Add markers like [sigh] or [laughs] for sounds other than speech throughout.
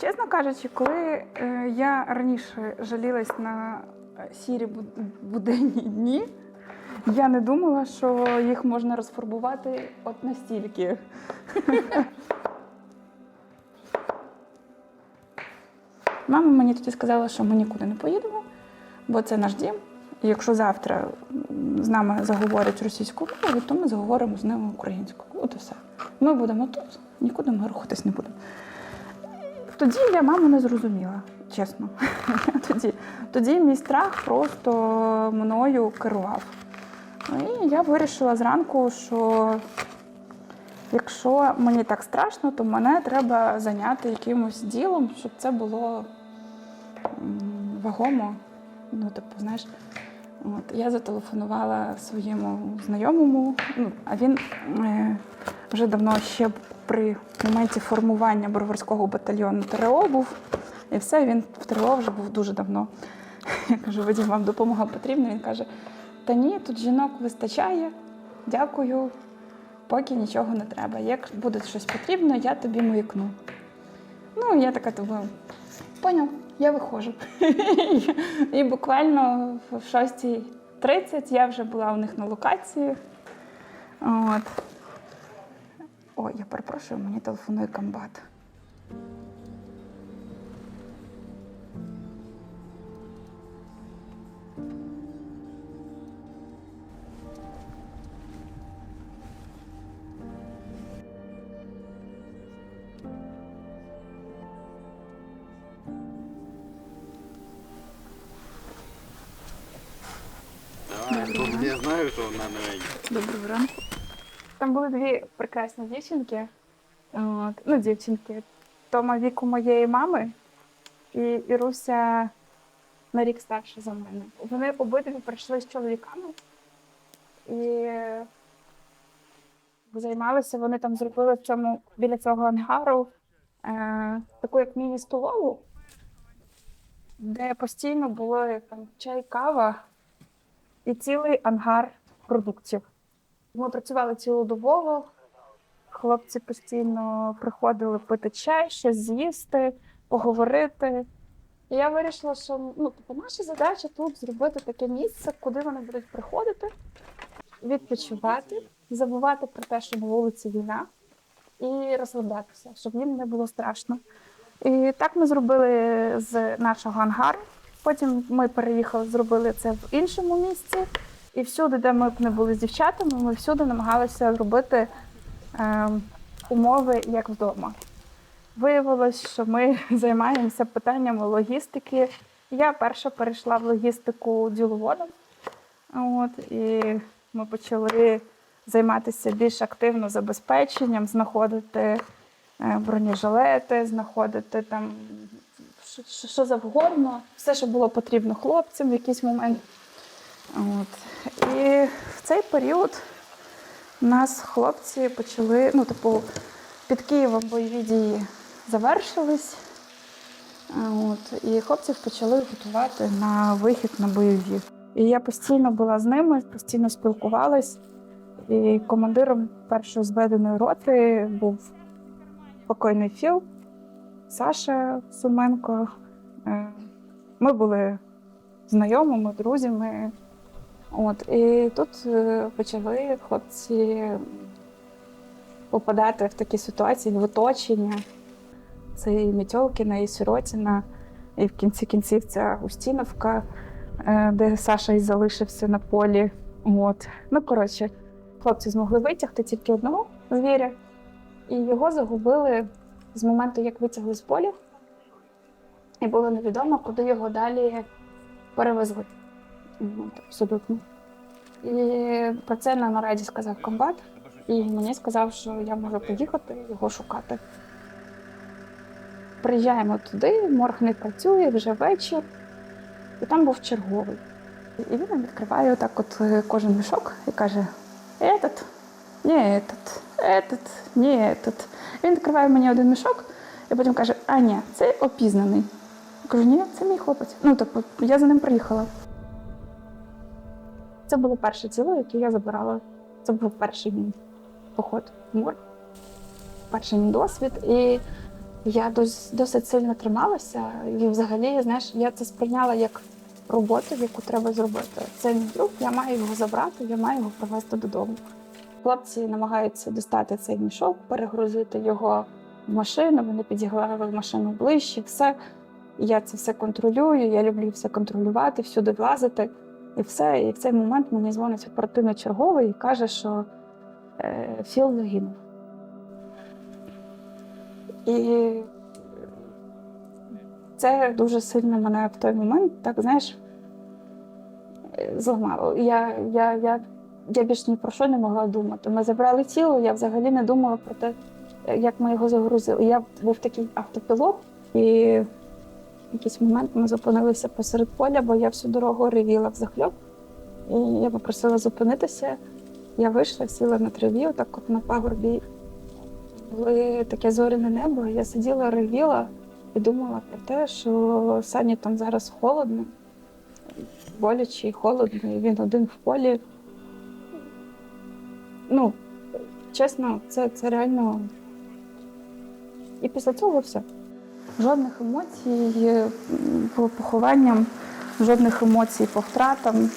Чесно кажучи, коли е, я раніше жалілась на е, сірі буденні дні, я не думала, що їх можна розфарбувати от настільки. [laughs] Мама мені тоді сказала, що ми нікуди не поїдемо, бо це наш дім. Якщо завтра з нами заговорять російською мовою, то ми заговоримо з ними українською. От і все. Ми будемо тут, нікуди ми рухатись не будемо. Тоді я маму не зрозуміла, чесно. [laughs] Тоді, тоді мій страх просто мною керував. І я вирішила зранку, що якщо мені так страшно, то мене треба зайняти якимось ділом, щоб це було вагомо. Ну, типу, знаєш, от, я зателефонувала своєму знайомому, ну, а він е, вже давно ще при моменті формування Броварського батальйону ТРО був. І все, він в ТРО вже був дуже давно. Я кажу, Вадим, вам допомога потрібна? Він каже: Та ні, тут жінок вистачає, дякую, поки нічого не треба. Як буде щось потрібно, я тобі маякну. Ну, я така думаю, поняв, я виходжу. І буквально в 6.30 я вже була у них на локації. От. Ой, я перепрошую, мені телефонує комбат. Доброго ранку. Там були дві прекрасні дівчинки. От, ну, дівчинки. Тома віку моєї мами і Іруся на рік старша за мене. Вони обидві прийшли з чоловіками і займалися. Вони там зробили в цьому біля цього ангару е, таку як міні-столову, де постійно було там чай, кава і цілий ангар продуктів. Ми працювали цілодобово. Хлопці постійно приходили пити чай, щось з'їсти, поговорити. І я вирішила, що ну, типу, наша задача тут зробити таке місце, куди вони будуть приходити, відпочивати, забувати про те, що на вулиці війна, і розслаблятися, щоб їм не було страшно. І так ми зробили з нашого ангару. Потім ми переїхали, зробили це в іншому місці. І всюди, де ми б не були з дівчатами, ми всюди намагалися зробити е, умови як вдома. Виявилось, що ми [laughs] займаємося питаннями логістики. Я перша перейшла в логістику діловодом. От, і ми почали займатися більш активно забезпеченням, знаходити е, бронежилети, знаходити там що- що завгодно, все, що було потрібно хлопцям в якийсь момент. От. І в цей період нас хлопці почали, ну, типу, під Києвом бойові дії завершились. От, і хлопців почали готувати на вихід на бойові. І я постійно була з ними, постійно спілкувалась. І командиром першої зведеної роти був покойний Філ, Саша Суменко. Е, Ми були знайомими, друзями. От, і тут е, почали хлопці попадати в такі ситуації в оточення. Це і Мітьолкіна, і Сиротіна, і в кінці кінців ця Устіновка, е, де Саша і залишився на полі. От. Ну, коротше, хлопці змогли витягти тільки одного звіря, і його загубили з моменту, як витягли з поля. І було невідомо, куди його далі перевезли. Абсолютно. І про це на нараді сказав комбат, і мені сказав, що я можу поїхати його шукати. Приїжджаємо туди, морг не працює, вже вечір, і там був черговий. І він відкриває отак от е, кожен мішок і каже: Етот, не етот, етот, не етот. Він відкриває мені один мішок і потім каже: А, ні, це опізнаний. Я кажу, ні, це мій хлопець. Ну, тобто, я за ним приїхала. Це було перше тіло, яке я забирала. Це був перший мій поход в морг, перший мій досвід. І Я дос- досить сильно трималася, і взагалі, знаєш, я це сприйняла як роботу, яку треба зробити. Це мій друг, я маю його забрати, я маю його привезти додому. Хлопці намагаються достати цей мішок, перегрузити його в машину. Вони підігнали в машину ближче, все. Я це все контролюю. Я люблю все контролювати, всюди влазити. І все. І в цей момент мені дзвонить оперативно черговий і каже, що е, Філ загинув. І це дуже сильно мене в той момент, так знаєш, е, зламало. Я, я, я, я більш ні про що не могла думати. Ми забрали тіло, я взагалі не думала про те, е, як ми його загрузили. Я був такий автопілот, і якийсь момент ми зупинилися посеред поля, бо я всю дорогу ревіла взахльоб. І я попросила зупинитися. Я вийшла, сіла на траві, отак от на пагорбі. Було таке зоряне небо. Я сиділа, ревіла і думала про те, що Сані там зараз холодно, боляче і холодно, і він один в полі. Ну, чесно, це, це реально. І після цього все. Жодних емоцій по похованням, жодних емоцій по втратам.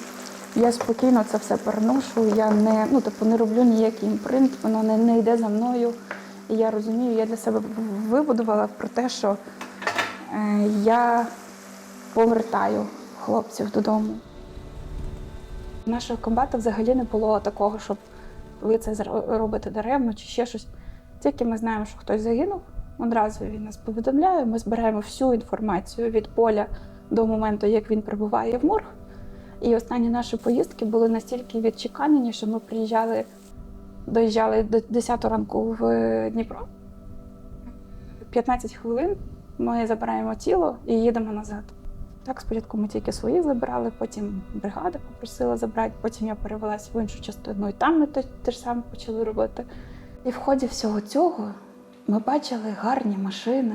Я спокійно це все переношу. Я не, ну, типу, не роблю ніякий імпринт, воно не, не йде за мною. І я розумію, я для себе вибудувала про те, що е, я повертаю хлопців додому. Нашого комбата взагалі не було такого, щоб ви це робите даремно чи ще щось. Тільки ми знаємо, що хтось загинув, одразу він нас повідомляє. Ми збираємо всю інформацію від поля до моменту, як він прибуває в морг. І останні наші поїздки були настільки відчеканені, що ми приїжджали, доїжджали до 10 ранку в Дніпро. 15 хвилин ми забираємо тіло і їдемо назад. Так, спочатку ми тільки свої забирали, потім бригада попросила забрати, потім я перевелася в іншу частину, і там ми те ж саме почали робити. І в ході всього цього ми бачили гарні машини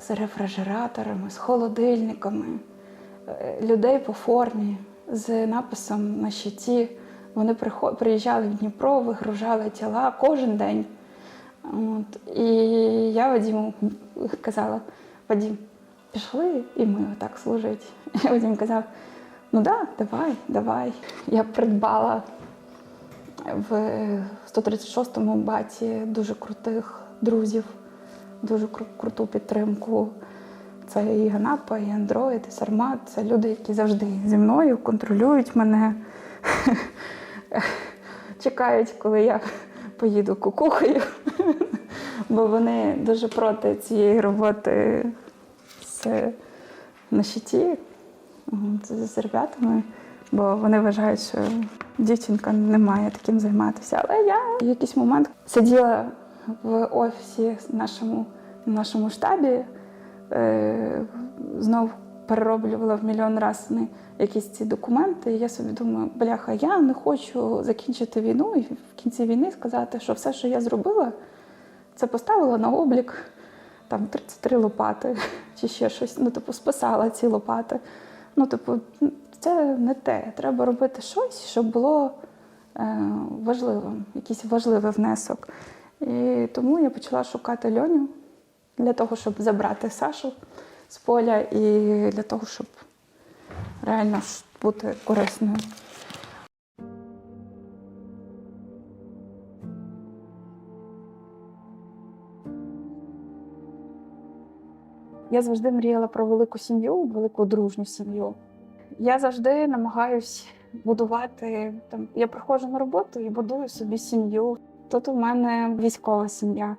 з рефрижераторами, з холодильниками, е, людей по формі з написом на щиті. Вони приїжджали в Дніпро, вигружали тіла кожен день. От. І я Вадиму казала: Вадим, пішли і ми отак служити. І [laughs] Вадим казав: ну да, давай, давай. Я придбала в 136-му баті дуже крутих друзів, дуже кру- круту підтримку. Це і Ганапа, і Андроїд, і Сармат. Це люди, які завжди зі мною контролюють мене, [laughs] чекають, коли я поїду кукухою, [laughs] бо вони дуже проти цієї роботи з, на щиті з ребятами, бо вони вважають, що дівчинка не має таким займатися. Але я в якийсь момент сиділа в офісі нашому, нашому штабі, е, знов перероблювала в мільйон разів якісь ці документи. І я собі думаю, бляха, я не хочу закінчити війну і в кінці війни сказати, що все, що я зробила, це поставила на облік там 33 лопати [laughs] чи ще щось. Ну, типу, списала ці лопати. Ну, типу, це не те. Треба робити щось, щоб було е, важливим, якийсь важливий внесок. І тому я почала шукати льоню для того, щоб забрати Сашу з поля і для того, щоб реально бути корисною. Я завжди мріяла про велику сім'ю, велику дружню сім'ю. Я завжди намагаюсь будувати там. Я приходжу на роботу і будую собі сім'ю. Тут у мене військова сім'я.